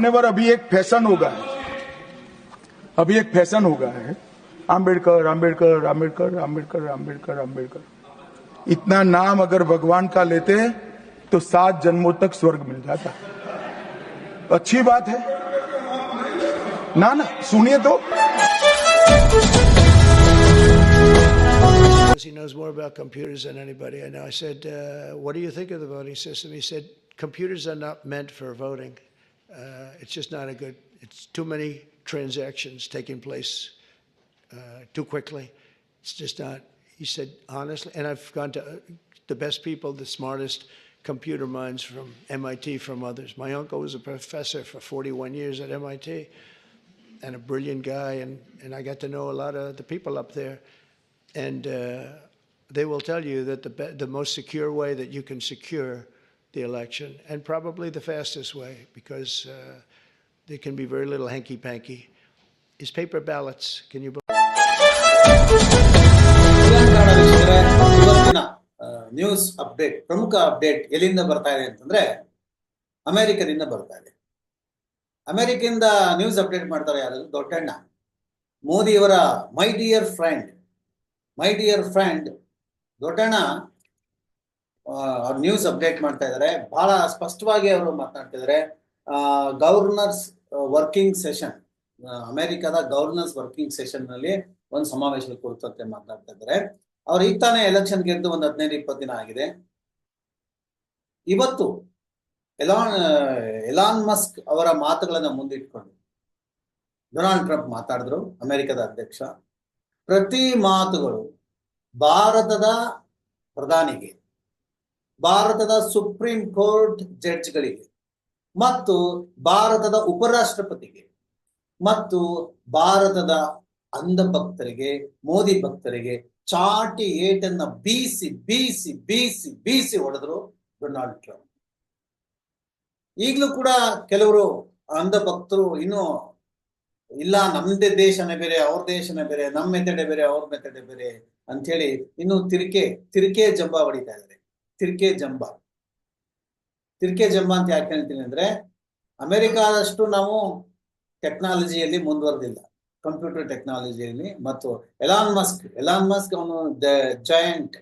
मान्यवर अभी एक फ़ैशन हो गया है अभी एक फ़ैशन हो गया है आम्बेडकर आम्बेडकर आम्बेडकर आम्बेडकर आम्बेडकर आम्बेडकर इतना नाम अगर भगवान का लेते तो सात जन्मों तक स्वर्ग मिल जाता अच्छी बात है ना ना सुनिए तो he knows more about computers than anybody I know. I said, uh, What do you think of the voting system? He said, Computers are not meant for voting. Uh, it's just not a good, it's too many transactions taking place uh, too quickly. It's just not, he said, honestly, and I've gone to uh, the best people, the smartest computer minds from MIT, from others. My uncle was a professor for 41 years at MIT and a brilliant guy, and, and I got to know a lot of the people up there. And uh, they will tell you that the, the most secure way that you can secure the election, and probably the fastest way, because uh, there can be very little hanky panky, is paper ballots. Can you believe? News update ಪ್ರಮುಖ update ಎಲ್ಲಿಂದ ಬರ್ತಾ ಇದೆ ಅಂತಂದ್ರೆ ಅಮೆರಿಕದಿಂದ ಬರ್ತಾ ಇದೆ ಅಮೆರಿಕದಿಂದ news update ಮಾಡ್ತಾರೆ ಯಾರು ದೊಡ್ಡಣ್ಣ ಮೋದಿಯವರ my dear friend my dear friend ದೊಡ್ಡಣ್ಣ ಅವ್ರು ನ್ಯೂಸ್ ಅಪ್ಡೇಟ್ ಮಾಡ್ತಾ ಇದ್ದಾರೆ ಬಹಳ ಸ್ಪಷ್ಟವಾಗಿ ಅವರು ಮಾತನಾಡ್ತಿದ್ದಾರೆ ಗವರ್ನರ್ಸ್ ವರ್ಕಿಂಗ್ ಸೆಷನ್ ಅಮೆರಿಕದ ಗವರ್ನರ್ಸ್ ವರ್ಕಿಂಗ್ ಸೆಷನ್ನಲ್ಲಿ ಒಂದು ಸಮಾವೇಶದ ಕುರಿತಂತೆ ಮಾತನಾಡ್ತಾ ಇದ್ದಾರೆ ಅವ್ರು ಈಗ ತಾನೇ ಎಲೆಕ್ಷನ್ ಗೆದ್ದು ಒಂದು ಹದಿನೈದು, ಇಪ್ಪತ್ತು ದಿನ ಆಗಿದೆ. ಇವತ್ತು ಎಲಾನ್ ಎಲಾನ್ ಮಸ್ಕ್ ಅವರ ಮಾತುಗಳನ್ನ ಮುಂದಿಟ್ಕೊಂಡು ಡೊನಾಲ್ಡ್ ಟ್ರಂಪ್ ಮಾತಾಡಿದ್ರು, ಅಮೆರಿಕದ ಅಧ್ಯಕ್ಷ. ಪ್ರತಿ ಮಾತುಗಳು ಭಾರತದ ಪ್ರಧಾನಿಗೆ ಭಾರತದ ಸುಪ್ರೀಂ ಕೋರ್ಟ್ ಜಡ್ಜ್ಗಳಿಗೆ ಮತ್ತು ಭಾರತದ ಉಪರಾಷ್ಟ್ರಪತಿಗೆ ಮತ್ತು ಭಾರತದ ಅಂಧ ಭಕ್ತರಿಗೆ ಮೋದಿ ಭಕ್ತರಿಗೆ ಚಾಟಿ ಏಟನ್ನ ಬೀಸಿ ಬೀಸಿ ಬೀಸಿ ಬೀಸಿ ಹೊಡೆದ್ರು ಡೊನಾಲ್ಡ್ ಟ್ರಂಪ್. ಈಗಲೂ ಕೂಡ ಕೆಲವರು ಅಂಧ ಭಕ್ತರು ಇನ್ನು ಇಲ್ಲ, ನಮ್ದೇ ದೇಶನೇ ಬೇರೆ, ಅವ್ರ ದೇಶನೇ ಬೇರೆ ನಮ್ಮ ಮೆಥಡೆ ಬೇರೆ, ಅವ್ರ ಮೆಥಡೆ ಬೇರೆ ಅಂತ ಹೇಳಿ ಇನ್ನು ತಿರುಕೆ ತಿರುಕೆ ಜಂಬ ಹೊಡಿತಾ ಇದ್ದಾರೆ ತಿರ್ಕೆ ಜಂಬ. ತಿರ್ಕೆ ಜಂಬ ಅಂತ ಯಾಕೆ ಹೇಳ್ತೀನಿ ಅಂದ್ರೆ, ಅಮೆರಿಕಾದಷ್ಟು ನಾವು ಟೆಕ್ನಾಲಜಿಯಲ್ಲಿ ಮುಂದುವರೆದಿಲ್ಲ. ಕಂಪ್ಯೂಟರ್ ಟೆಕ್ನಾಲಜಿಯಲ್ಲಿ ಮತ್ತು ಎಲಾನ್ ಮಸ್ಕ್ ಎಲಾನ್ ಮಸ್ಕ್ ಅವನು ಜಯಂಟ್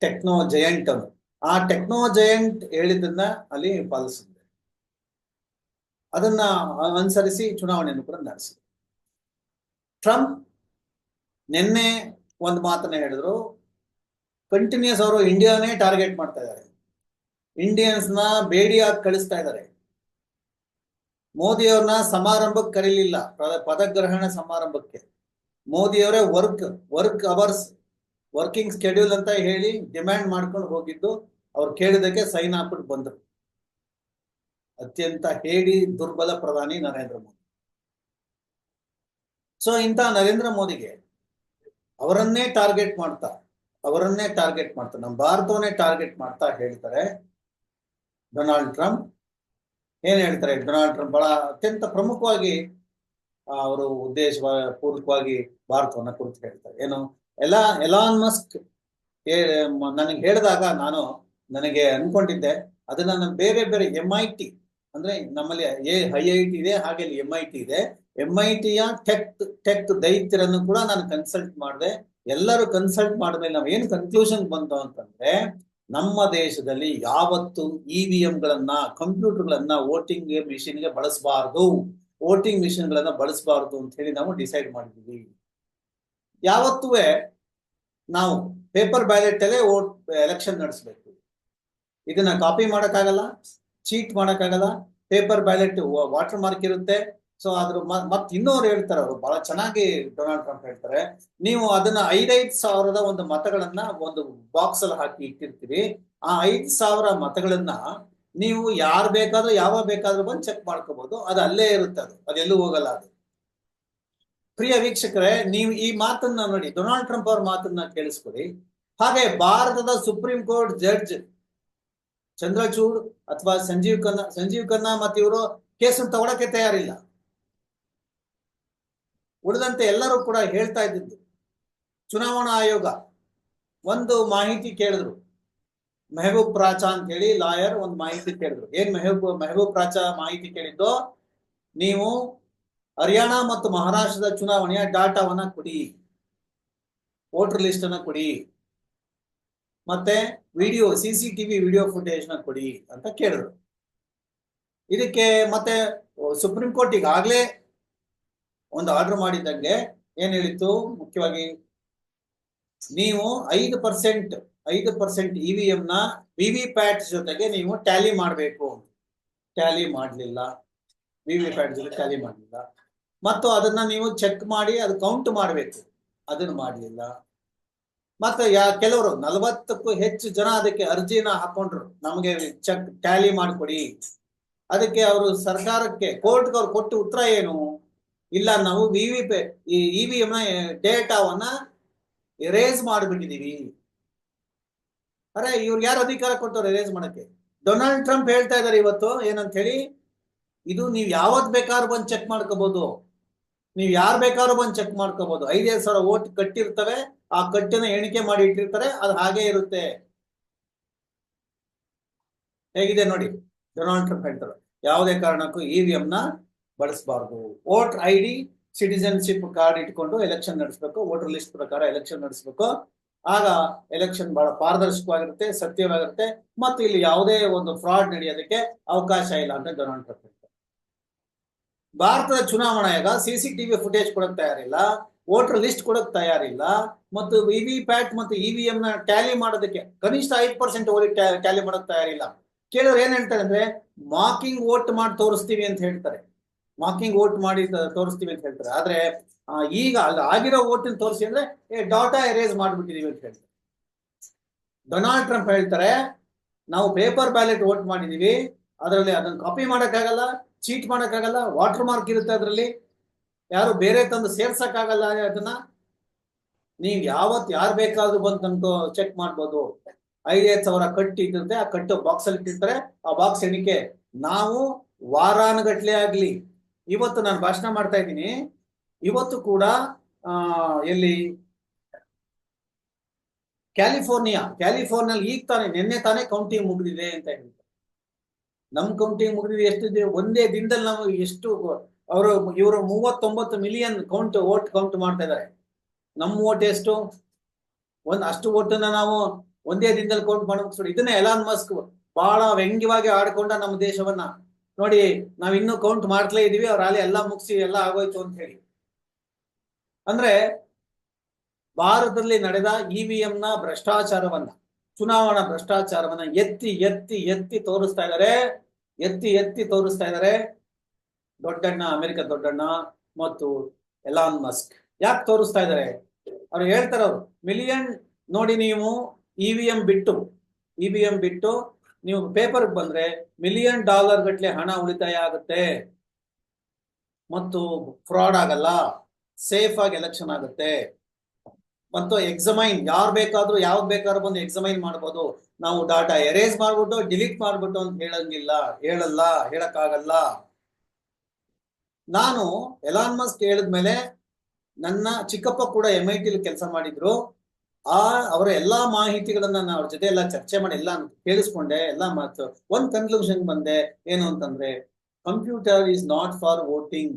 ಟೆಕ್ನೋ ಜಯಂಟ್ ಅವನು. ಆ ಟೆಕ್ನೋ ಜಯಂಟ್ ಹೇಳಿದ್ದನ್ನ ಅಲ್ಲಿ ಪಾಲಿಸಿದೆ ಅದನ್ನ ಅನುಸರಿಸಿ ಚುನಾವಣೆಯನ್ನು ಕೂಡ ನಡೆಸಿದ್ರು ಟ್ರಂಪ್ ನಿನ್ನೆ ಒಂದು ಮಾತನ್ನ ಹೇಳಿದ್ರು ಕಂಟಿನ್ಯೂಸ್ ಅವರು ಇಂಡಿಯಾನೇ ಟಾರ್ಗೆಟ್ ಮಾಡ್ತಾ ಇದ್ದಾರೆ ಇಂಡಿಯನ್ಸ್ನ ಬೇಡಿಯಾಗಿ ಕಳಿಸ್ತಾ ಇದ್ದಾರೆ ಮೋದಿ ಅವ್ರನ್ನ ಸಮಾರಂಭಕ್ಕೆ ಕರೀಲಿಲ್ಲ. ಪದ- ಪದಗ್ರಹಣ ಸಮಾರಂಭಕ್ಕೆ. ಮೋದಿಯವರೇ work work hours working schedule ಅಂತ ಹೇಳಿ ಡಿಮ್ಯಾಂಡ್ ಮಾಡ್ಕೊಂಡು ಹೋಗಿದ್ದು, ಅವ್ರು ಕೇಳಿದಕ್ಕೆ ಸೈನ್ ಹಾಕ್ಬಿಟ್ಟು ಬಂದರು. ಅತ್ಯಂತ ಹೇಳಿ ದುರ್ಬಲ ಪ್ರಧಾನಿ ನರೇಂದ್ರ ಮೋದಿ. ಸೊ ಇಂಥ ನರೇಂದ್ರ ಮೋದಿಗೆ ಅವರನ್ನೇ ಟಾರ್ಗೆಟ್ ಮಾಡ್ತಾ ಅವರನ್ನೇ ಟಾರ್ಗೆಟ್ ಮಾಡ್ತಾರೆ. ನಮ್ಮ ಭಾರತವನ್ನೇ ಟಾರ್ಗೆಟ್ ಮಾಡ್ತಾ ಹೇಳ್ತಾರೆ ಡೊನಾಲ್ಡ್ ಟ್ರಂಪ್ ಏನ್ ಹೇಳ್ತಾರೆ? ಡೊನಾಲ್ಡ್ ಟ್ರಂಪ್ ಬಹಳ ಅತ್ಯಂತ ಪ್ರಮುಖವಾಗಿ ಅವರು ಉದ್ದೇಶ ಪೂರ್ವಕವಾಗಿ ಭಾರತವನ್ನ ಕುರಿತು ಹೇಳ್ತಾರೆ. ಏನು? ಎಲ್ಲಾ ಎಲಾನ್ ಮಸ್ಕ್ ನನಗೆ ಹೇಳಿದಾಗ ನಾನು ನನಗೆ ಅನ್ಕೊಂಡಿದ್ದೆ. ಅದನ್ನ ಬೇರೆ ಬೇರೆ ಎಂ ಐ ಟಿ ಅಂದ್ರೆ ನಮ್ಮಲ್ಲಿ ಎ, ಐ ಐ ಟಿ ಇದೆ ಹಾಗೆ ಎಂ ಐ ಟಿ ಇದೆ. ಎಂ ಐ ಟಿಯ ಟೆಕ್ ಟೆಕ್ ದೈತ್ಯರನ್ನು ಕೂಡ ನಾನು ಕನ್ಸಲ್ಟ್ ಮಾಡಿದೆ. ಎಲ್ಲರೂ ಕನ್ಸಲ್ಟ್ ಮಾಡಿದ್ಮೇಲೆ ನಾವು ಏನು ಕನ್ಕ್ಲೂಷನ್ ಬಂತು ಅಂತಂದ್ರೆ, ನಮ್ಮ ದೇಶದಲ್ಲಿ ಯಾವತ್ತು ಇ ವಿ ಗಳನ್ನ ಕಂಪ್ಯೂಟರ್ಗಳನ್ನ ವೋಟಿಂಗ್ ಮಿಷಿನ್ಗೆ ಬಳಸಬಾರದು. ವೋಟಿಂಗ್ ಮಿಷಿನ್ಗಳನ್ನ ಬಳಸಬಾರದು ಅಂತ ಹೇಳಿ ನಾವು ಡಿಸೈಡ್ ಮಾಡಿದ್ವಿ. ಯಾವತ್ತೂ ನಾವು ಪೇಪರ್ ಬ್ಯಾಲೆಟ್ ಅಲ್ಲೇ ವೋಟ್ ಎಲೆಕ್ಷನ್ ನಡೆಸಬೇಕು. ಇದನ್ನ ಕಾಪಿ ಮಾಡೋಕ್ಕಾಗಲ್ಲ ಚೀಟ್ ಮಾಡೋಕ್ಕಾಗಲ್ಲ ಪೇಪರ್ ಬ್ಯಾಲೆಟ್ ವಾಟರ್ ಮಾರ್ಕ್ ಇರುತ್ತೆ. ಸೊ ಅದ್ರ ಮತ್ ಇನ್ನೊರು ಹೇಳ್ತಾರೆ ಅವರು, ಬಹಳ ಚೆನ್ನಾಗಿ ಡೊನಾಲ್ಡ್ ಟ್ರಂಪ್ ಹೇಳ್ತಾರೆ. ನೀವು ಅದನ್ನ ಐದೈದು ಸಾವಿರದ ಒಂದು ಮತಗಳನ್ನ ಒಂದು ಬಾಕ್ಸ್ ಅಲ್ಲಿ ಹಾಕಿ ಇಟ್ಟಿರ್ತೀವಿ ಆ ಐದ್ ಸಾವಿರ ಮತಗಳನ್ನ ನೀವು ಯಾರ್ ಬೇಕಾದ್ರೂ ಯಾವ ಬೇಕಾದ್ರೂ ಬಂದು ಚೆಕ್ ಮಾಡ್ಕೋಬಹುದು ಅದು ಅಲ್ಲೇ ಇರುತ್ತೆ ಅದು. ಅದೆಲ್ಲೂ ಹೋಗಲ್ಲ ಅದು. ಪ್ರಿಯ ವೀಕ್ಷಕರೇ, ನೀವು ಈ ಮಾತನ್ನ ನೋಡಿ ಡೊನಾಲ್ಡ್ ಟ್ರಂಪ್ ಅವ್ರ ಮಾತನ್ನ ಕೇಳಿಸ್ಕೊಡಿ. ಹಾಗೆ ಭಾರತದ ಸುಪ್ರೀಂ ಕೋರ್ಟ್ ಜಡ್ಜ್ ಚಂದ್ರಚೂಡ್ ಅಥವಾ ಸಂಜೀವ್ ಖನ್ನಾ ಸಂಜೀವ್ ಖನ್ನಾ ಮತ್ತೆ ಇವರು ಕೇಸನ್ನು ತಗೊಳಕ್ಕೆ ತಯಾರಿಲ್ಲ. ಉಳಿದಂತೆ ಎಲ್ಲರೂ ಕೂಡ ಹೇಳ್ತಾ ಇದ್ದಿದ್ದು. ಚುನಾವಣಾ ಆಯೋಗ ಒಂದು ಮಾಹಿತಿ ಕೇಳಿದ್ರು. ಮೆಹಬೂಬ್ ಪ್ರಾಚಾ ಅಂತ ಹೇಳಿ ಲಾಯರ್ ಒಂದು ಮಾಹಿತಿ ಕೇಳಿದ್ರು. ಏನ್ ಮೆಹಬೂಬ್ ಮೆಹಬೂಬ್ ಪ್ರಾಚಾ ಮಾಹಿತಿ ಕೇಳಿದ್ದು? ನೀವು ಹರಿಯಾಣ ಮತ್ತು ಮಹಾರಾಷ್ಟ್ರದ ಚುನಾವಣೆಯ ಡಾಟಾವನ್ನ ಕೊಡಿ. ವೋಟರ್ ಲಿಸ್ಟ್ ಅನ್ನ ಕೊಡಿ. ಮತ್ತೆ video, C C TV video ಫುಟೇಜ್ನ ಕೊಡಿ ಅಂತ ಕೇಳಿದ್ರು. ಇದಕ್ಕೆ ಮತ್ತೆ ಸುಪ್ರೀಂ ಕೋರ್ಟ್ ಈಗಾಗಲೇ ಒಂದು ಆರ್ಡರ್ ಮಾಡಿದ್ದಂಗೆ ಏನ್ ಹೇಳಿತ್ತು? ಮುಖ್ಯವಾಗಿ ನೀವು ಐದು ಪರ್ಸೆಂಟ್ ಐದು ಪರ್ಸೆಂಟ್ ಇ ವಿ ಎಂ ನ ವಿ ವಿ ಪ್ಯಾಟ್ ಜೊತೆಗೆ ನೀವು ಟ್ಯಾಲಿ ಮಾಡಬೇಕು. ಟ್ಯಾಲಿ ಮಾಡಲಿಲ್ಲ. ವಿ ವಿ ಪ್ಯಾಟ್ ಜೊತೆ ಟ್ಯಾಲಿ ಮಾಡಲಿಲ್ಲ. ಮತ್ತು ಅದನ್ನ ನೀವು ಚೆಕ್ ಮಾಡಿ, ಅದು ಕೌಂಟ್ ಮಾಡಬೇಕು. ಅದನ್ನು ಮಾಡಲಿಲ್ಲ. ಮತ್ತೆ ಯಾ, ಕೆಲವರು ನಲವತ್ತಕ್ಕೂ ಹೆಚ್ಚು ಜನ ಅದಕ್ಕೆ ಅರ್ಜಿನ ಹಾಕೊಂಡ್ರು. ನಮಗೆ ಚೆಕ್ ಟ್ಯಾಲಿ ಮಾಡಿಕೊಡಿ. ಅದಕ್ಕೆ ಅವರು ಸರ್ಕಾರಕ್ಕೆ ಕೋರ್ಟ್ಗೆ ಅವ್ರು ಕೊಟ್ಟು ಉತ್ತರ ಏನು? ಇಲ್ಲ, ನಾವು V V PAT E V M ಡೇಟಾವನ್ನ ಎರೇಸ್ ಮಾಡಿಬಿಟ್ಟಿದೀವಿ ಅರೆ, ಇವ್ರು ಯಾರು ಅಧಿಕಾರ ಕೊಡ್ತಾರೆ ಎರೇಸ್ ಮಾಡಕ್ಕೆ? ಡೊನಾಲ್ಡ್ ಟ್ರಂಪ್ ಹೇಳ್ತಾ ಇದಾರೆ ಇವತ್ತು ಏನಂತ ಹೇಳಿ ಇದು ನೀವು ಯಾವತ್ ಬೇಕಾದ್ರೂ ಬಂದು ಚೆಕ್ ಮಾಡ್ಕೋಬಹುದು ನೀವು ಯಾರು ಬೇಕಾದ್ರೂ ಬಂದು ಚೆಕ್ ಮಾಡ್ಕೋಬಹುದು ಐದೈದು ಸಾವಿರ ಓಟ್ ಕಟ್ಟಿರ್ತವೆ, ಆ ಕಟ್ಟಿನ ಎಣಿಕೆ ಮಾಡಿ ಇಟ್ಟಿರ್ತಾರೆ, ಅದು ಹಾಗೆ ಇರುತ್ತೆ. ಹೇಗಿದೆ ನೋಡಿ ಡೊನಾಲ್ಡ್ ಟ್ರಂಪ್ ಹೇಳ್ತಾರೆ. ಯಾವುದೇ ಕಾರಣಕ್ಕೂ ಇ ವಿ ನ ಬಳಸಬಾರ್ದು. Vote I D citizenship card ಇಟ್ಕೊಂಡು ಎಲೆಕ್ಷನ್ ನಡೆಸಬೇಕು ವೋಟರ್ ಲಿಸ್ಟ್ ಪ್ರಕಾರ ಎಲೆಕ್ಷನ್ ನಡೆಸಬೇಕು. ಆಗ ಎಲೆಕ್ಷನ್ ಬಹಳ ಪಾರದರ್ಶಕವಾಗಿರುತ್ತೆ, ಸತ್ಯವಾಗಿರುತ್ತೆ, ಮತ್ತು ಇಲ್ಲಿ ಯಾವುದೇ ಒಂದು ಫ್ರಾಡ್ ನಡೆಯೋದಕ್ಕೆ ಅವಕಾಶ ಇಲ್ಲ ಅಂತ ಡೊನಾಲ್ಡ್ ಟ್ರಂಪ್ ಭಾರತದ ಚುನಾವಣಾ ಆಯೋಗ ಸಿಸಿ ಟಿವಿ ಫುಟೇಜ್ ಕೊಡಕ್ ತಯಾರಿಲ್ಲ ವೋಟರ್ ಲಿಸ್ಟ್ ಕೊಡಕ್ ತಯಾರಿಲ್ಲ ಮತ್ತು ವಿ ಪ್ಯಾಟ್ ಮತ್ತು ಇ ಎಂ ನ ಟ್ಯಾಲಿ ಮಾಡೋದಕ್ಕೆ ಕನಿಷ್ಠ ಐದು ಪರ್ಸೆಂಟ್ ಓದಿ ಟ್ಯಾಲಿ ಮಾಡಕ್ ತಯಾರಿಲ್ಲ ಕೇಳೋರು ಏನ್ ಹೇಳ್ತಾರೆ ಅಂದ್ರೆ ಮಾಕಿಂಗ್ ವೋಟ್ ಮಾಡಿ ತೋರಿಸ್ತೀವಿ ಅಂತ ಹೇಳ್ತಾರೆ. ಮಾಕಿಂಗ್ ಓಟ್ ಮಾಡಿ ತೋರಿಸ್ತೀವಿ ಅಂತ ಹೇಳ್ತಾರೆ. ಆದ್ರೆ ಈಗ ಅಲ್ಲಿ, ಆಗಿರೋ ಓಟಿನ ತೋರಿಸಿ ಅಂದ್ರೆ, ಏ, ಡಾಟಾ ಎರೇಸ್ ಮಾಡ್ಬಿಟ್ಟಿದೀವಿ ಅಂತ ಹೇಳ್ತಾರೆ. ಡೊನಾಲ್ಡ್ ಟ್ರಂಪ್ ಹೇಳ್ತಾರೆ, ನಾವು ಪೇಪರ್ ಬ್ಯಾಲೆಟ್ ಓಟ್ ಮಾಡಿದೀವಿ, ಅದರಲ್ಲಿ ಅದನ್ನ ಕಾಪಿ ಮಾಡೋಕ್ಕಾಗಲ್ಲ ಚೀಟ್ ಮಾಡೋಕ್ಕಾಗಲ್ಲ ವಾಟರ್ ಮಾರ್ಕ್ ಇರುತ್ತೆ ಅದರಲ್ಲಿ. ಯಾರು ಬೇರೆ ತಂದು ಸೇರ್ಸಕ್ಕಾಗಲ್ಲ ಅದನ್ನ. ನೀವ್ ಯಾವತ್ ಯಾರು ಬೇಕಾದ್ರೂ ಬಂದು ತಂದು ಚೆಕ್ ಮಾಡ್ಬೋದು. ಐದೈದು ಸಾವಿರ ಕಟ್ಟಿ ಇಟ್ಟಿರುತ್ತೆ ಆ ಕಟ್ಟು ಬಾಕ್ಸ್ ಅಲ್ಲಿ ಇಟ್ಟಿರ್ತಾರೆ, ಆ ಬಾಕ್ಸ್ ಎಣಿಕೆ. ನಾವು ವಾರಾನುಗಟ್ಲೆ ಆಗ್ಲಿ ಇವತ್ತು ನಾನು ಭಾಷಣ ಮಾಡ್ತಾ ಇದ್ದೀನಿ. ಇವತ್ತು ಕೂಡ ಎಲ್ಲಿ? ಕ್ಯಾಲಿಫೋರ್ನಿಯಾ. ಕ್ಯಾಲಿಫೋರ್ನಿಯಲ್ಲಿ ಈಗ ತಾನೇ, ನಿನ್ನೆ ತಾನೇ ಕೌಂಟಿಂಗ್ ಮುಗಿದಿದೆ ಅಂತ ಹೇಳಿದ್ರು ನಮ್ ಕೌಂಟಿಂಗ್ ಮುಗಿದಿದೆ ಎಷ್ಟು ಒಂದೇ ದಿನದಲ್ಲಿ ನಾವು ಎಷ್ಟು, ಅವರು, ಇವರು ಮೂವತ್ತೊಂಬತ್ತು ಮಿಲಿಯನ್ ಕೌಂಟ್ ವೋಟ್ ಕೌಂಟ್ ಮಾಡ್ತಾ ಇದ್ದಾರೆ. ನಮ್ಮ ವೋಟ್ ಎಷ್ಟು? ಒಂದ್, ಅಷ್ಟು ಓಟನ್ನ ನಾವು ಒಂದೇ ದಿನದಲ್ಲಿ ಕೌಂಟ್ ಮಾಡಬೇಕು. ಇದನ್ನ ಎಲಾನ್ ಮಸ್ಕ್ ಬಹಳ ವ್ಯಂಗ್ಯವಾಗಿ ಆಡ್ಕೊಂಡ ನಮ್ಮ ದೇಶವನ್ನ. ನೋಡಿ, ನಾವ್ ಇನ್ನು ಕೌಂಟ್ ಮಾಡ್ತಲೇ ಇದೀವಿ, ಅವ್ರ ಅಲ್ಲಿ ಎಲ್ಲಾ ಮುಗಿಸಿ ಎಲ್ಲ ಆಗೋಯ್ತು ಅಂತ ಹೇಳಿ. ಅಂದ್ರೆ, ಭಾರತದಲ್ಲಿ ನಡೆದ ಇ ವಿ ಎಂ ನ ಭ್ರಷ್ಟಾಚಾರವನ್ನ, ಚುನಾವಣಾ ಭ್ರಷ್ಟಾಚಾರವನ್ನ ಎತ್ತಿ ಎತ್ತಿ ಎತ್ತಿ ತೋರಿಸ್ತಾ ಇದ್ದಾರೆ ಎತ್ತಿ ಎತ್ತಿ ತೋರಿಸ್ತಾ ಇದ್ದಾರೆ ದೊಡ್ಡಣ್ಣ ಅಮೆರಿಕ ದೊಡ್ಡಣ್ಣ ಮತ್ತು ಎಲಾನ್ ಮಸ್ಕ್ ಯಾಕೆ ತೋರಿಸ್ತಾ ಇದ್ದಾರೆ ಅವ್ರು ಹೇಳ್ತಾರೆ ಅವ್ರು ಮಿಲಿಯನ್ ನೋಡಿ ನೀವು, ಇ ವಿ ಎಂ ಬಿಟ್ಟು, ಇ ವಿ ಎಂ ಬಿಟ್ಟು ನೀವು ಪೇಪರ್ ಬಂದ್ರೆ ಮಿಲಿಯನ್ ಡಾಲರ್ ಗಟ್ಟಲೆ ಹಣ ಉಳಿತಾಯ ಆಗುತ್ತೆ. ಮತ್ತು ಫ್ರಾಡ್ ಆಗಲ್ಲ. ಸೇಫ್ ಆಗಿ ಎಲೆಕ್ಷನ್ ಆಗುತ್ತೆ. ಮತ್ತು ಎಕ್ಸಮೈನ್ ಯಾರು ಬೇಕಾದ್ರೂ, ಯಾವ್ದು ಬೇಕಾದ್ರೂ ಬಂದು ಎಕ್ಸಮೈನ್ ಮಾಡ್ಬೋದು. ನಾವು ಡಾಟಾ ಎರೇಸ್ ಮಾಡ್ಬಿಟ್ಟು ಡಿಲೀಟ್ ಮಾಡ್ಬಿಟ್ಟು ಅಂತ ಹೇಳಂಗಿಲ್ಲ. ಹೇಳಲ್ಲ, ಹೇಳಕ್ಕಾಗಲ್ಲ. ನಾನು ಎಲಾನ್ ಮಸ್ಕ್ ಹೇಳಿದ್ಮೇಲೆ ನನ್ನ ಚಿಕ್ಕಪ್ಪ ಕೂಡ ಎಂ ಐ ಟಿಲಿ ಕೆಲಸ ಮಾಡಿದ್ರು. ಆ, ಅವರ ಎಲ್ಲಾ ಮಾಹಿತಿಗಳನ್ನ ನಾನು ಅವ್ರ ಜೊತೆ ಎಲ್ಲ ಚರ್ಚೆ ಮಾಡಿ ಎಲ್ಲ ಕೇಳಿಸ್ಕೊಂಡೆ, ಎಲ್ಲ ಮಾತು. ಒಂದ್ ಕನ್ಕ್ಲೂಷನ್ ಬಂದೆ, ಏನು ಅಂತಂದ್ರೆ computer is not for voting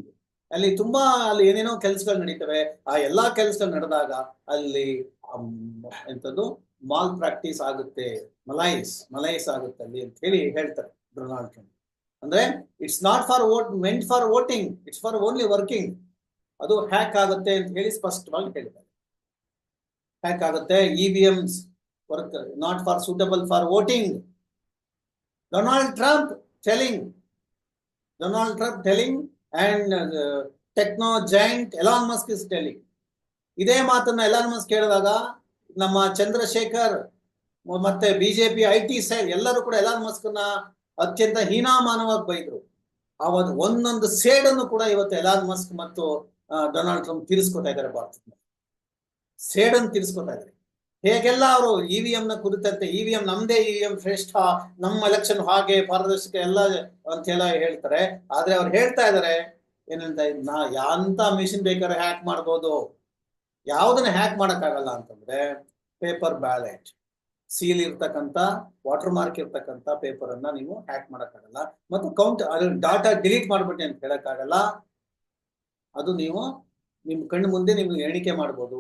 ಅಲ್ಲಿ ತುಂಬಾ ಅಲ್ಲಿ ಏನೇನೋ ಕೆಲಸಗಳು ನಡೀತವೆ. ಆ ಎಲ್ಲಾ ಕೆಲಸಗಳು ನಡೆದಾಗ ಅಲ್ಲಿ ಎಂತದ್ದು ಮಾಲ್ ಪ್ರಾಕ್ಟೀಸ್ ಆಗುತ್ತೆ. ಮಲೈಸ್ ಮಲೈಸ್ ಆಗುತ್ತೆ ಅಲ್ಲಿ ಅಂತ ಹೇಳಿ ಹೇಳ್ತಾರೆ ಡೊನಾಲ್ಡ್ ಟ್ರಂಪ್ ಅಂದ್ರೆ it's not for vote meant for voting it's for only working ಅದು ಹ್ಯಾಕ್ ಆಗುತ್ತೆ ಅಂತ ಹೇಳಿ ಸ್ಪಷ್ಟವಾಗಿ ಹೇಳಿದ್ದಾರೆ. ಹ್ಯಾಕ್ ಆಗುತ್ತೆ. E V work not for suitable for voting Donald Trump telling Donald Trump telling and techno giant Elon Musk is telling ಇದೇ ಮಾತನ್ನ Elon Musk ಹೇಳಿದಾಗ ನಮ್ಮ ಚಂದ್ರಶೇಖರ್, ಮತ್ತೆ ಬಿಜೆಪಿ ಐ ಟಿ ಸೈಡ್ ಎಲ್ಲರೂ ಕೂಡ ಎಲಾನ್ ಮಸ್ಕ್ನ ಅತ್ಯಂತ ಹೀನಾಮಾನವಾಗಿ ಬೈದ್ರು. ಆ ಒಂದೊಂದು ಸೇಡನ್ನು ಕೂಡ ಇವತ್ತು ಎಲಾನ್ ಮಸ್ಕ್ ಮತ್ತು ಡೊನಾಲ್ಡ್ ಟ್ರಂಪ್ ತೀರಿಸ್ಕೊತಾ ಇದ್ದಾರೆ ಭಾರತದ ಸೇಡನ್ನು ತಿಳಿಸ್ಕೊತಾ ಇದ್ದಾರೆ ಹೇಗೆಲ್ಲ ಅವರು ಇ ವಿ ಎಂ ನ ಕುರಿತಂತೆ ಇ ವಿ ಎಂ ನಮ್ದೇ ಇ ವಿ ಎಂ ಶ್ರೇಷ್ಠ, ನಮ್ಮ ಎಲೆಕ್ಷನ್ ಹಾಗೆ ಪಾರದರ್ಶಕ ಎಲ್ಲ ಅಂತ ಎಲ್ಲ ಹೇಳ್ತಾರೆ. ಆದ್ರೆ ಅವ್ರು ಹೇಳ್ತಾ ಇದ್ದಾರೆ, ಏನಂತ, ನಾ ಯಾಂತ ಮಿಷಿನ್ ಬೇಕಾದ್ರೆ ಹ್ಯಾಕ್ ಮಾಡ್ಬೋದು. ಯಾವ್ದನ್ನ ಹ್ಯಾಕ್ ಮಾಡಕ್ಕಾಗಲ್ಲ ಅಂತಂದ್ರೆ ಪೇಪರ್ ಬ್ಯಾಲೆಟ್ ಸೀಲ್ ಇರ್ತಕ್ಕಂಥ ವಾಟರ್ ಮಾರ್ಕ್ ಇರ್ತಕ್ಕಂಥ ಪೇಪರ್ ಅನ್ನ ನೀವು ಹ್ಯಾಕ್ ಮಾಡೋಕ್ಕಾಗಲ್ಲ. ಮತ್ತು ಕೌಂಟ್ ಅದ್ರ ಡಾಟಾ ಡಿಲೀಟ್ ಮಾಡ್ಬಿಟ್ಟೆ ಅಂತ ಹೇಳಕ್ಕಾಗಲ್ಲ. ಅದು ನೀವು ನಿಮ್ ಕಣ್ಣು ಮುಂದೆ ನಿಮ್ಗೆ ಎಣಿಕೆ ಮಾಡ್ಬೋದು.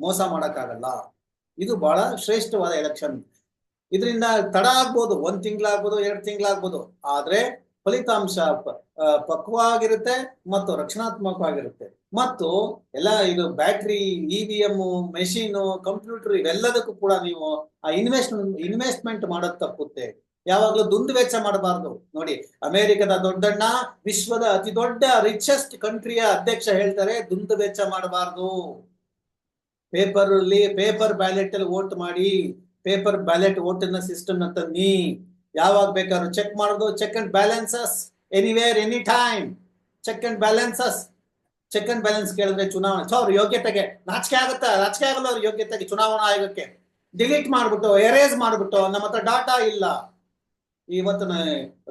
ಮೋಸ ಮಾಡೋಕ್ಕಾಗಲ್ಲ. ಇದು ಬಹಳ ಶ್ರೇಷ್ಠವಾದ ಎಲೆಕ್ಷನ್ ಇದರಿಂದ ತಡ ಆಗ್ಬೋದು, ಒಂದ್ ತಿಂಗಳಾಗ್ಬೋದು, ಎರಡ್ ತಿಂಗಳಾಗ್ಬೋದು. ಆದ್ರೆ ಫಲಿತಾಂಶ ಪಕ್ವವಾಗಿರುತ್ತೆ ಮತ್ತು ರಕ್ಷಣಾತ್ಮಕವಾಗಿರುತ್ತೆ. ಮತ್ತು ಎಲ್ಲ ಇದು battery E V M machine, computer ಇವೆಲ್ಲದಕ್ಕೂ ಕೂಡ ನೀವು ಆ ಇನ್ವೆಸ್ಟ್, ಇನ್ವೆಸ್ಟ್ಮೆಂಟ್ ಮಾಡೋದ್ ತಪ್ಪುತ್ತೆ. ಯಾವಾಗ್ಲೂ ದುಂದು ವೆಚ್ಚ ಮಾಡಬಾರ್ದು. ನೋಡಿ, ಅಮೆರಿಕದ ದೊಡ್ಡಣ್ಣ ವಿಶ್ವದ ಅತಿ ದೊಡ್ಡ ರಿಚೆಸ್ಟ್ ಕಂಟ್ರಿಯ ಅಧ್ಯಕ್ಷ ಹೇಳ್ತಾರೆ, ದುಂದು ವೆಚ್ಚ ಮಾಡಬಾರ್ದು. ಪೇಪರ್ ಅಲ್ಲಿ ಪೇಪರ್ ಬ್ಯಾಲೆಟ್ ಅಲ್ಲಿ ವೋಟ್ ಮಾಡಿ ಪೇಪರ್ ಬ್ಯಾಲೆಟ್ ವೋಟಿನ ಸಿಸ್ಟಮ್ ಅಂತ ನೀ ಯಾವಾಗ ಬೇಕಾದ್ರೂ ಚೆಕ್ ಮಾಡೋದು check and balances anywhere any time check and balances check and balance ಕೇಳಿದ್ರೆ ಚುನಾವಣೆ. ಸೊ ಅವ್ರ ಯೋಗ್ಯತೆಗೆ ನಾಚಿಕೆ ಆಗುತ್ತಾ? ನಾಚಿಕೆ ಆಗಲ್ಲ ಅವ್ರ ಯೋಗ್ಯತೆಗೆ ಚುನಾವಣಾ ಆಯೋಗಕ್ಕೆ. ಡಿಲೀಟ್ ಮಾಡ್ಬಿಟ್ಟು ಎರೇಸ್ ಮಾಡ್ಬಿಟ್ಟು, ನಮ್ಮ ಹತ್ರ ಡಾಟಾ ಇಲ್ಲ. ಇವತ್ತು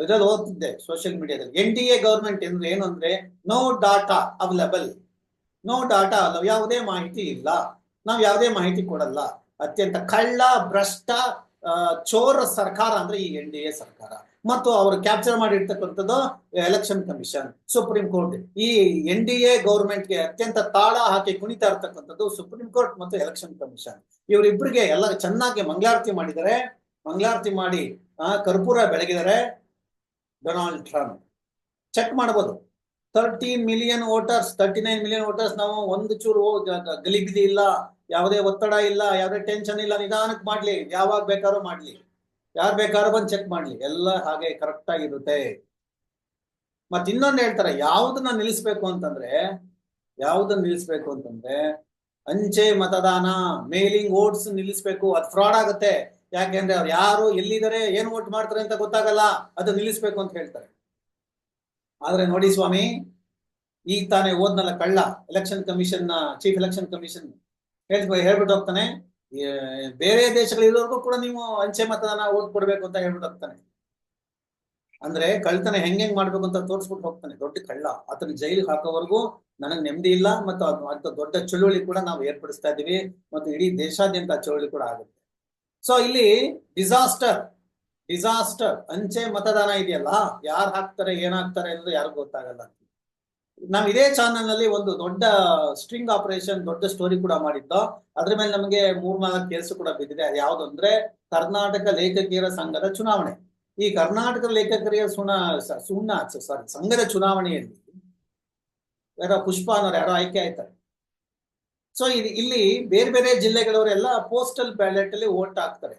ಇದ್ರಲ್ಲಿ ಓದ್ತಿದ್ದೆ ಸೋಷಿಯಲ್ ಮೀಡಿಯಾದಲ್ಲಿ ಎನ್ ಡಿ ಎ ಗೌರ್ಮೆಂಟ್ ಅಂದ್ರೆ ಏನು ಅಂದ್ರೆ no data available no data ಅಲ್ಲ ಯಾವುದೇ ಮಾಹಿತಿ ಇಲ್ಲ. ನಾವು ಯಾವುದೇ ಮಾಹಿತಿ ಕೊಡಲ್ಲ. ಅತ್ಯಂತ ಕಳ್ಳ, ಭ್ರಷ್ಟ ಚೋರ ಸರ್ಕಾರ ಅಂದ್ರೆ ಈ ಎನ್ ಡಿ ಸರ್ಕಾರ. ಮತ್ತು ಅವರು ಕ್ಯಾಪ್ಚರ್ ಮಾಡಿರ್ತಕ್ಕಂಥದ್ದು ಎಲೆಕ್ಷನ್ ಕಮಿಷನ್ ಸುಪ್ರೀಂ ಕೋರ್ಟ್ ಈ ಎನ್ ಡಿ ಎ ಗೆ ಅತ್ಯಂತ ತಾಳ ಹಾಕಿ ಕುಣಿತಾ ಇರ್ತಕ್ಕಂಥದ್ದು ಸುಪ್ರೀಂ ಕೋರ್ಟ್ ಮತ್ತು ಎಲೆಕ್ಷನ್ ಕಮಿಷನ್ ಇವರಿಬ್ಬರಿಗೆ ಎಲ್ಲ ಚೆನ್ನಾಗಿ ಮಂಗಳಾರತಿ ಮಾಡಿದರೆ ಮಂಗಳಾರತಿ ಮಾಡಿ ಕರ್ಪೂರ ಬೆಳಗಿದರೆ ಡೊನಾಲ್ಡ್ ಟ್ರಂಪ್. ಚೆಕ್ ಮಾಡಬಹುದು thirteen million voters thirty nine million voters ನಾವು ಒಂದು ಚೂರು ಗಲಿಬಿಲಿ ಇಲ್ಲ, ಯಾವುದೇ ಒತ್ತಡ ಇಲ್ಲ, ಯಾವುದೇ ಟೆನ್ಷನ್ ಇಲ್ಲ, ನಿಧಾನಕ್ಕೆ ಮಾಡ್ಲಿ, ಯಾವಾಗ ಬೇಕಾದ್ರೂ ಮಾಡ್ಲಿ. ಯಾರು ಬೇಕಾದ್ರೂ ಬಂದು ಚೆಕ್ ಮಾಡ್ಲಿ, ಎಲ್ಲ ಹಾಗೆ ಕರೆಕ್ಟ್ ಆಗಿರುತ್ತೆ ಮತ್ತೆ ಇನ್ನೊಂದು ಹೇಳ್ತಾರೆ, ಯಾವ್ದನ್ನ ನಿಲ್ಲಿಸ್ಬೇಕು ಅಂತಂದ್ರೆ, ಯಾವ್ದನ್ನ ನಿಲ್ಲಿಸ್ಬೇಕು ಅಂತಂದ್ರೆ, ಅಂಚೆ ಮತದಾನ ಮೇಲಿಂಗ್ ವೋಟ್ಸ್ ನಿಲ್ಲಿಸ್ಬೇಕು, ಅದು ಫ್ರಾಡ್ ಆಗುತ್ತೆ. ಯಾಕೆಂದ್ರೆ ಅವ್ರು ಯಾರು ಎಲ್ಲಿದ್ದಾರೆ, ಏನ್ ವೋಟ್ ಮಾಡ್ತಾರೆ ಅಂತ ಗೊತ್ತಾಗಲ್ಲ, ಅದು ನಿಲ್ಲಿಸ್ಬೇಕು ಅಂತ ಹೇಳ್ತಾರೆ. ಆದ್ರೆ ನೋಡಿ ಸ್ವಾಮಿ, ಈಗ ತಾನೇ ಓದ್ನಲ್ಲ ಕಳ್ಳ election commission chief election commission ಹೇಳ್ ಹೇಳ್ಬಿಟ್ಟು ಹೋಗ್ತಾನೆ. ಬೇರೆ ದೇಶಗಳಿರೋರ್ಗೂ ಕೂಡ ನೀವು ಅಂಚೆ ಮತದಾನ ಓಟ್ ಕೊಡ್ಬೇಕು ಅಂತ ಹೇಳ್ಬಿಟ್ಟು ಹೋಗ್ತಾನೆ. ಅಂದ್ರೆ ಕಳ್ತನ ಹೆಂಗ್ ಹೆಂಗ್ ಮಾಡ್ಬೇಕು ಅಂತ ತೋರಿಸ್ಬಿಟ್ಟು ಹೋಗ್ತಾನೆ. ದೊಡ್ಡ ಕಳ್ಳ, ಆತನ ಜೈಲಿಗೆ ಹಾಕೋವರೆಗೂ ನನಗೆ ನೆಮ್ಮದಿ ಇಲ್ಲ ಮತ್ತು ಅಂತ ದೊಡ್ಡ ಚಳುವಳಿ ಕೂಡ ನಾವು ಏರ್ಪಡಿಸ್ತಾ ಇದೀವಿ ಮತ್ತು ಇಡೀ ದೇಶಾದ್ಯಂತ ಚಳುವಳಿ ಕೂಡ ಆಗುತ್ತೆ. ಸೊ ಇಲ್ಲಿ ಡಿಸಾಸ್ಟರ್ ಡಿಸಾಸ್ಟರ್ ಅಂಚೆ ಮತದಾನ ಇದೆಯಲ್ಲ, ಯಾರು ಹಾಕ್ತಾರೆ ಏನಾಗ್ತಾರೆ ಅನ್ನೋದು ಯಾರಿಗೂ ಗೊತ್ತಾಗಲ್ಲ. ನಾವ್ ಇದೇ ಚಾನೆಲ್ನಲ್ಲಿ ಒಂದು ದೊಡ್ಡ ಸ್ಟ್ರಿಂಗ್ ಆಪರೇಷನ್ ದೊಡ್ಡ ಸ್ಟೋರಿ ಕೂಡ ಮಾಡಿದ್ದೋ. ಅದ್ರ ಮೇಲೆ ನಮಗೆ ಮೂರ್ನಾಲ್ಕು ಕೇಸ್ ಕೂಡ ಬಿದ್ದಿದೆ. ಅದು ಯಾವ್ದು ಅಂದ್ರೆ ಕರ್ನಾಟಕ ಲೇಖಕಿಯರ ಸಂಘದ ಚುನಾವಣೆ. ಈ ಕರ್ನಾಟಕ ಲೇಖಕರಿಯ ಸುಣ ಸುಣ್ಣ ಸಾರಿ ಸಂಘದ ಚುನಾವಣೆಯಲ್ಲಿ ಯಾರೋ ಪುಷ್ಪ ಅನ್ನೋರು ಯಾರೋ ಆಯ್ಕೆ ಆಯ್ತಾರೆ. ಸೊ ಇದು ಇಲ್ಲಿ ಬೇರೆ ಬೇರೆ ಜಿಲ್ಲೆಗಳವರೆಲ್ಲ ಪೋಸ್ಟಲ್ ಬ್ಯಾಲೆಟ್ ಅಲ್ಲಿ ವೋಟ್ ಹಾಕ್ತಾರೆ.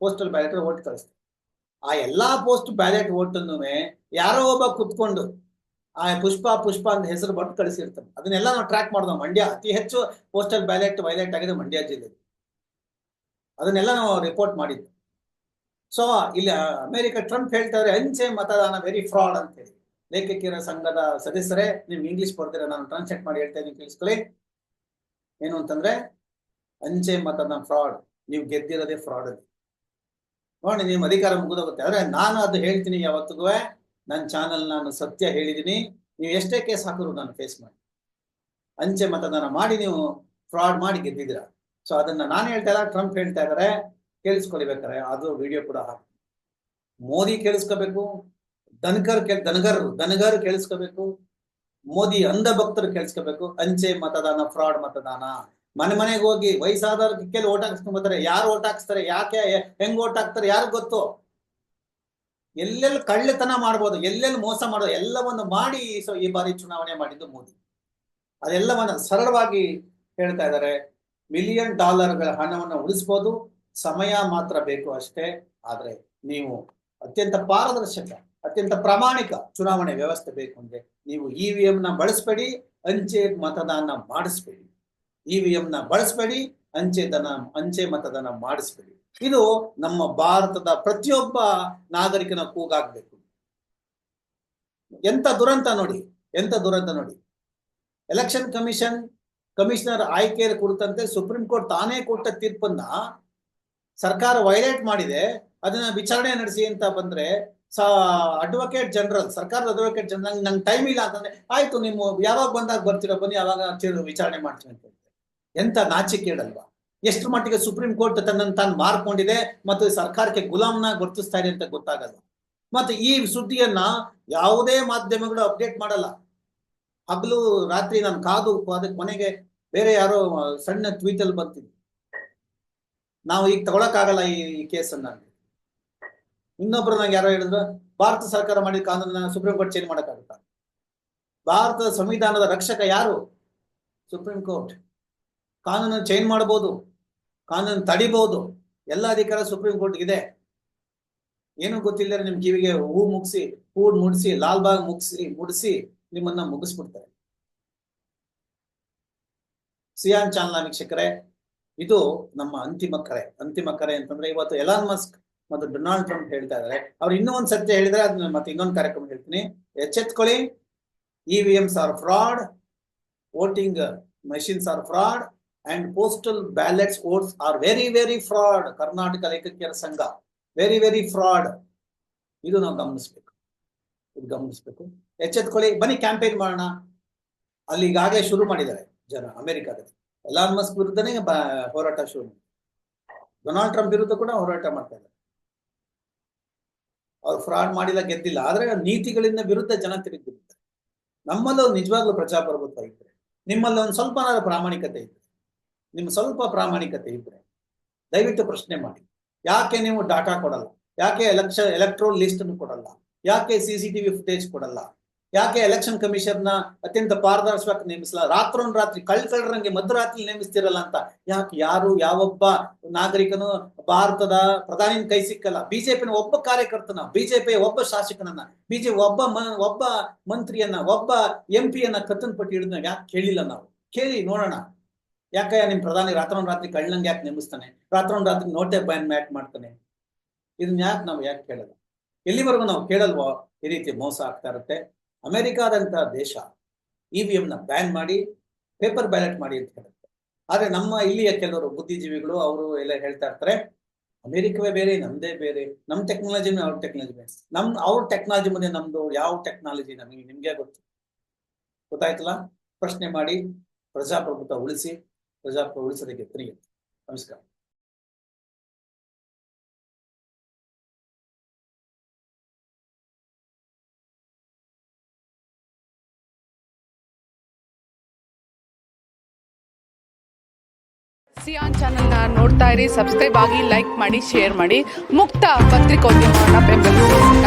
ಪೋಸ್ಟಲ್ ಬ್ಯಾಲೆಟ್ ವೋಟ್ ಕಳಿಸ್ತಾರೆ. ಆ ಎಲ್ಲಾ ಪೋಸ್ಟ್ ಬ್ಯಾಲೆಟ್ ಓಟನ್ನು ಯಾರೋ ಒಬ್ಬ ಕುತ್ಕೊಂಡು, ಆ ಪುಷ್ಪ ಪುಷ್ಪ ಅಂತ ಹೆಸರು ಬಟ್ಟು ಕಳಿಸಿರ್ತಾರೆ. ಅದನ್ನೆಲ್ಲ ನಾವು ಟ್ರ್ಯಾಕ್ ಮಾಡಿದ್ವಿ ಮಂಡ್ಯ, ಅತಿ ಹೆಚ್ಚು ಪೋಸ್ಟಲ್ ಬ್ಯಾಲೆಟ್ ವೈಲೆಟ್ ಆಗಿದೆ ಮಂಡ್ಯ ಜಿಲ್ಲೆ ಅದನ್ನೆಲ್ಲ ನಾವು ರಿಪೋರ್ಟ್ ಮಾಡಿದ್ವಿ ಸೊ ಇಲ್ಲಿ ಅಮೆರಿಕ ಟ್ರಂಪ್ ಹೇಳ್ತಾರೆ, ಅಂಚೆ ಮತದಾನ ವೆರಿ ಫ್ರಾಡ್ ಅಂತ ಹೇಳಿ. ಲೇಖಕಿಯರ ಸಂಘದ ಸದಸ್ಯರೇ, ನೀವು ಇಂಗ್ಲಿಷ್ ಬರ್ತೀರ ನಾನು ಟ್ರಾನ್ಸ್ಲೇಟ್ ಮಾಡಿ ಹೇಳ್ತೇನೆ ನೀವು ಕೇಳಿಸ್ಕೊಳ್ಳಿ. ಏನು ಅಂತಂದ್ರೆ, ಅಂಚೆ ಮತದಾನ ಫ್ರಾಡ್ ನೀವು ಗೆದ್ದಿರೋದೇ ಫ್ರಾಡ್ ಅಲ್ಲಿ. ನೋಡಿ ನಿಮ್ಮ ಅಧಿಕಾರ ಮುಗಿದೋಗುತ್ತೆ. ಆದ್ರೆ ನಾನು ಅದು ಹೇಳ್ತೀನಿ ಯಾವತ್ತಿಗೂ ನನ್ನ ಚಾನಲ್ ನಾನು ಸತ್ಯ ಹೇಳಿದೀನಿ. ನೀವು ಎಷ್ಟೇ ಕೇಸ್ ಹಾಕಿದ್ರು ನಾನು ಫೇಸ್ ಮಾಡಿ. ಅಂಚೆ ಮತದಾನ ಮಾಡಿ, ನೀವು ಫ್ರಾಡ್ ಮಾಡಿ ಗೆದ್ದಿದ್ದೀರಾ. ಸೊ ಅದನ್ನ ನಾನು ಹೇಳ್ತಾ ಇಲ್ಲ ಟ್ರಂಪ್ ಹೇಳ್ತಾ ಇದಾರೆ ಕೇಳಿಸ್ಕೊಳ್ಬೇಕಾರೆ ಅದು ವಿಡಿಯೋ ಕೂಡ ಹಾಕಿ. ಮೋದಿ ಕೇಳಿಸ್ಕೋಬೇಕು ದನಕರ್ ದನಗರ್ ದನಗರ್ ಕೇಳಿಸ್ಕೋಬೇಕು, ಮೋದಿ ಅಂಧ ಭಕ್ತರು ಕೇಳಿಸ್ಕೋಬೇಕು, ಅಂಚೆ ಮತದಾನ ಫ್ರಾಡ್ ಮತದಾನ. ಮನೆ ಮನೆಗೆ ಹೋಗಿ ವಯಸ್ಸಾದವ್ರ ಕಿಕ್ಕೆಲ್ಲಿ ಓಟ್ ಹಾಕ್ಸ್ಕೊಂಡ್ ಬರ್ತಾರೆ. ಯಾರು ಓಟ್ ಹಾಕ್ಸ್ತಾರೆ? ಯಾಕೆ ಹೆಂಗ್ ಓಟ್ ಹಾಕ್ತಾರೆ? ಯಾರು ಗೊತ್ತು? ಎಲ್ಲೆಲ್ಲಿ ಕಳ್ಳತನ ಮಾಡ್ಬೋದು, ಎಲ್ಲೆಲ್ಲಿ ಮೋಸ ಮಾಡೋದು ಎಲ್ಲವನ್ನು ಮಾಡಿ ಈ ಬಾರಿ ಚುನಾವಣೆ ಮಾಡಿದ್ದು ಮೋದಿ. ಅದೆಲ್ಲವನ್ನ ಸರಳವಾಗಿ ಹೇಳ್ತಾ ಇದ್ದಾರೆ. ಮಿಲಿಯನ್ ಡಾಲರ್ಗಳ ಹಣವನ್ನು ಉಳಿಸ್ಬೋದು. ಸಮಯ ಮಾತ್ರ ಬೇಕು ಅಷ್ಟೇ. ಆದ್ರೆ ನೀವು ಅತ್ಯಂತ ಪಾರದರ್ಶಕ, ಅತ್ಯಂತ ಪ್ರಾಮಾಣಿಕ ಚುನಾವಣೆ ವ್ಯವಸ್ಥೆ ಬೇಕು ಅಂದ್ರೆ ನೀವು ಇ ವಿ ನ ಬಳಸಬೇಡಿ, ಅಂಚೆ ಮತದಾನ ಮಾಡಿಸ್ಬೇಡಿ. ಇ ವಿ ನ ಬಳಸಬೇಡಿ, ಅಂಚೆ ದನ, ಅಂಚೆ ಮತದಾನ ಮಾಡಿಸ್ಬೇಡಿ. ಇದು ನಮ್ಮ ಭಾರತದ ಪ್ರತಿಯೊಬ್ಬ ನಾಗರಿಕನ ಕೂಗಾಗಬೇಕು ಎಂತ ದುರಂತ ನೋಡಿ, ಎಂತ ದುರಂತ ನೋಡಿ. ಎಲೆಕ್ಷನ್ ಕಮಿಷನ್ ಕಮಿಷನರ್ ಆಯ್ಕೆಯ ಕುರಿತಂತೆ ಸುಪ್ರೀಂ ಕೋರ್ಟ್ ತಾನೇ ಕೊಟ್ಟ ತೀರ್ಪನ್ನ ಸರ್ಕಾರ ವೈಲೇಟ್ ಮಾಡಿದೆ. ಅದನ್ನ ವಿಚಾರಣೆ ನಡೆಸಿ ಅಂತ ಬಂದ್ರೆ ಅಡ್ವೊಕೇಟ್ ಜನರಲ್ ಸರ್ಕಾರದ ಅಡ್ವೊಕೇಟ್ ಜನರಲ್ ನಂಗೆ ಟೈಮ್ ಇಲ್ಲ ಅಂತಂದ್ರೆ, ಆಯ್ತು ನೀವು ಯಾವಾಗ ಬಂದಾಗ ಬರ್ತೀರ ಬನ್ನಿ ಯಾವಾಗ ವಿಚಾರಣೆ ಮಾಡ್ತೀನಿ ಅಂತ ಹೇಳ್ತಾರೆ. ನಾಚಿಕೆ ನಾಚಿಕೇಡಲ್ವಾ ಎಷ್ಟು ಮಟ್ಟಿಗೆ ಸುಪ್ರೀಂ ಕೋರ್ಟ್ ತನ್ನನ್ನು ತಾನು ಮಾರ್ಕೊಂಡಿದೆ ಮತ್ತು ಸರ್ಕಾರಕ್ಕೆ ಗುಲಾಮ್ನ ಗುರುತಿಸ್ತಾ ಇದೆ ಅಂತ ಗೊತ್ತಾಗಲ್ಲ. ಮತ್ತು ಈ ಸುದ್ದಿಯನ್ನ ಯಾವುದೇ ಮಾಧ್ಯಮಗಳು ಅಪ್ಡೇಟ್ ಮಾಡಲ್ಲ. ಹಗಲು ರಾತ್ರಿ ನಾನು ಕಾದು ಅದಕ್ಕೆ ಮನೆಗೆ ಬೇರೆ ಯಾರೋ ಸಣ್ಣ ಟ್ವೀಟ್ ಅಲ್ಲಿ ಬರ್ತೀನಿ ನಾವು ಈಗ ತಗೊಳಕ್ಕಾಗಲ್ಲ ಈ ಈ ಕೇಸನ್ನ. ಇನ್ನೊಬ್ರು ನಂಗೆ ಯಾರೋ ಹೇಳಿದ್ರು, ಭಾರತ ಸರ್ಕಾರ ಮಾಡಿದ ಕಾನೂನನ್ನ ಸುಪ್ರೀಂ ಕೋರ್ಟ್ ಚೇಂಜ್ ಮಾಡಕ್ಕಾಗುತ್ತಾ? ಭಾರತದ ಸಂವಿಧಾನದ ರಕ್ಷಕ ಯಾರು? Supreme court. ಕಾನೂನು ಚೇಂಜ್ ಮಾಡಬಹುದು ಕಾನೂನು ತಡಿಬಹುದು, ಎಲ್ಲ ಅಧಿಕಾರ ಸುಪ್ರೀಂ ಕೋರ್ಟ್ ಇದೆ. ಏನು ಗೊತ್ತಿಲ್ಲದ್ರೆ ನಿಮ್ ಕಿವಿಗೆ ಹೂ ಮುಗಿಸಿ ಹೂ ಮುಡಿಸಿ, ಲಾಲ್ ಬಾಗ್ ಮುಗಿಸಿ, ಮುಡಿಸಿ ನಿಮ್ಮನ್ನ ಮುಗಿಸ್ಬಿಡ್ತಾರೆ. ಸಿಯಾನ್ ಚಾನಲ್ ವೀಕ್ಷಕರೇ, ಇದು ನಮ್ಮ ಅಂತಿಮ ಕರೆ. ಅಂತಿಮ ಕರೆ ಅಂತಂದ್ರೆ ಇವತ್ತು ಎಲಾನ್ ಮಸ್ಕ್ ಮತ್ತು ಡೊನಾಲ್ಡ್ ಟ್ರಂಪ್ ಹೇಳ್ತಾ ಇದಾರೆ. ಅವ್ರು ಇನ್ನೂ ಒಂದ್ ಸತ್ಯ ಹೇಳಿದ್ರೆ ಅದನ್ನ ಮತ್ತೆ ಇನ್ನೊಂದು ಕಾರ್ಯಕ್ರಮ ಹೇಳ್ತೀನಿ. ಎಚ್ಚೆತ್ಕೊಳ್ಳಿ E V Ms are fraud voting machines are fraud and postal ballots votes are very very fraud. Karnataka ಲೇಖಕಿಯರ ಸಂಘ ವೆರಿ ವೆರಿ ಫ್ರಾಡ್ ಇದು ನಾವು ಗಮನಿಸ್ಬೇಕು ಇದು ಗಮನಿಸ್ಬೇಕು ಎಚ್ಚೆತ್ಕೊಳ್ಳಿ ಬನ್ನಿ ಕ್ಯಾಂಪೇನ್ ಮಾಡೋಣ ಅಲ್ಲಿ ಈಗಾಗಲೇ ಶುರು ಮಾಡಿದ್ದಾರೆ ಜನ ಅಮೆರಿಕಾದಲ್ಲಿ ಎಲಾನ್ ಮಸ್ಕ್ ವಿರುದ್ಧನೇ ಹೋರಾಟ ಶುರು ಮಾಡಿದ್ದಾರೆ. ಡೊನಾಲ್ಡ್ ಟ್ರಂಪ್ ವಿರುದ್ಧ ಕೂಡ ಹೋರಾಟ ಮಾಡ್ತಾ ಇದ್ದಾರೆ ಅವ್ರು ಫ್ರಾಡ್ ಮಾಡಿಲ್ಲ ಗೆದ್ದಿಲ್ಲ ಆದ್ರೆ ನೀತಿಗಳಿಂದ ವಿರುದ್ಧ ಜನ ತಿರುಗಿದ್ದಾರೆ ನಮ್ಮಲ್ಲೂ ನಿಜವಾಗ್ಲೂ ಪ್ರಜಾಪ್ರಭುತ್ವ ಇದ್ರೆ ನಿಮ್ಮಲ್ಲಿ ಒಂದು ಸ್ವಲ್ಪ ಪ್ರಾಮಾಣಿಕತೆ ಇದ್ರೆ ನಿಮ್ಮ ಸ್ವಲ್ಪ ಪ್ರಾಮಾಣಿಕತೆ ಇದ್ರೆ ದಯವಿಟ್ಟು ಪ್ರಶ್ನೆ ಮಾಡಿ. ಯಾಕೆ ನೀವು ಡಾಟಾ ಕೊಡಲ್ಲ? ಯಾಕೆ ಎಲೆಕ್ಷ, ಎಲೆಕ್ಟ್ರೋಲ್ ಲಿಸ್ಟ್ ಕೊಡಲ್ಲ? ಯಾಕೆ ಸಿ ಸಿ ಟಿವಿ ಫುಟೇಜ್ ಕೊಡಲ್ಲ? ಯಾಕೆ ಎಲೆಕ್ಷನ್ ಕಮಿಷನ್ ಅತ್ಯಂತ ಪಾರದರ್ಶಕ ನೇಮಿಸಲ್ಲ? ರಾತ್ರೋನ್ ರಾತ್ರಿ ಕಳ್ಕಳ್ರಂಗೆ ಮಧ್ಯರಾತ್ರಿ ನೇಮಿಸ್ತಿರಲ್ಲ ಅಂತ ಯಾಕೆ ಯಾರು, ಯಾವೊಬ್ಬ ನಾಗರಿಕನು ಭಾರತದ ಪ್ರಧಾನಿ ಕೈ ಸಿಕ್ಕಲ್ಲ? ಬಿಜೆಪಿನ ಒಬ್ಬ ಕಾರ್ಯಕರ್ತನ ಬಿಜೆಪಿ ಒಬ್ಬ ಶಾಸಕನನ್ನ ಬಿಜೆಪಿ ಒಬ್ಬ ಒಬ್ಬ ಮಂತ್ರಿಯನ್ನ, ಒಬ್ಬ ಎಂ ಪಿಯನ್ನ ಕತ್ತನ್ ಪಟ್ಟಿ ಹಿಡಿದ ಯಾಕೆ ಕೇಳಿಲ್ಲ ನಾವು? ಕೇಳಿ ನೋಡೋಣ. ಯಾಕೆ ನಿಮ್ ಪ್ರಧಾನಿ ರಾತ್ರೋನ್ ರಾತ್ರಿ ಕಳ್ಳಂಗೆ ಯಾಕೆ ನೇಮಿಸ್ತಾನೆ? ರಾತ್ರೋನ್ ರಾತ್ರಿ ನೋಟೆ ಬ್ಯಾನ್ ಮ್ಯಾಟ್ ಮಾಡ್ತಾನೆ? ಇದನ್ನ ಯಾಕೆ ನಾವು ಯಾಕೆ ಕೇಳಲ್ಲ? ಎಲ್ಲಿವರೆಗೂ ನಾವು ಕೇಳಲ್ವೋ ಈ ರೀತಿ ಮೋಸ ಆಗ್ತಾ ಇರುತ್ತೆ. ಅಮೆರಿಕಾದಂತಹ ದೇಶ ಇ ವಿ ನ ಬ್ಯಾನ್ ಮಾಡಿ ಪೇಪರ್ ಬ್ಯಾಲೆಟ್ ಮಾಡಿ ಅಂತ ಹೇಳುತ್ತೆ ಆದ್ರೆ ನಮ್ಮ ಇಲ್ಲಿಯ ಕೆಲವರು ಬುದ್ಧಿಜೀವಿಗಳು ಅವರು ಎಲ್ಲ ಹೇಳ್ತಾ ಇರ್ತಾರೆ, ಅಮೆರಿಕವೇ ಬೇರೆ, ನಮ್ದೇ ಬೇರೆ ನಮ್ಮ ಟೆಕ್ನಾಲಜಿನೇ ಅವ್ರ ಟೆಕ್ನಾಲಜಿ ಬೇರೆ. ನಮ್, ಅವ್ರ ಟೆಕ್ನಾಲಜಿ ಮುಂದೆ ನಮ್ದು ಯಾವ ಟೆಕ್ನಾಲಜಿ ನಮಗೆ ನಿಮ್ಗೆ ಗೊತ್ತು? ಗೊತ್ತಾಯ್ತಲ್ಲ? ಪ್ರಶ್ನೆ ಮಾಡಿ ಪ್ರಜಾಪ್ರಭುತ್ವ ಉಳಿಸಿ. ಪ್ರಜಾಪ್ರಭುತ್ವ ಉಳಿಸೋದಕ್ಕೆ ತಿರುಗಿ ನಮಸ್ಕಾರ. ಸಿಯಾನ್ ಚಾನಲ್ನ ನೋಡ್ತಾ ಇರಿ, ಸಬ್ಸ್ಕ್ರೈಬ್ ಆಗಿ ಲೈಕ್ ಮಾಡಿ, ಶೇರ್ ಮಾಡಿ, ಮುಕ್ತ ಪತ್ರಿಕೋದ್ಯಮವನ್ನು ಬೆಂಬಲಿಸಿ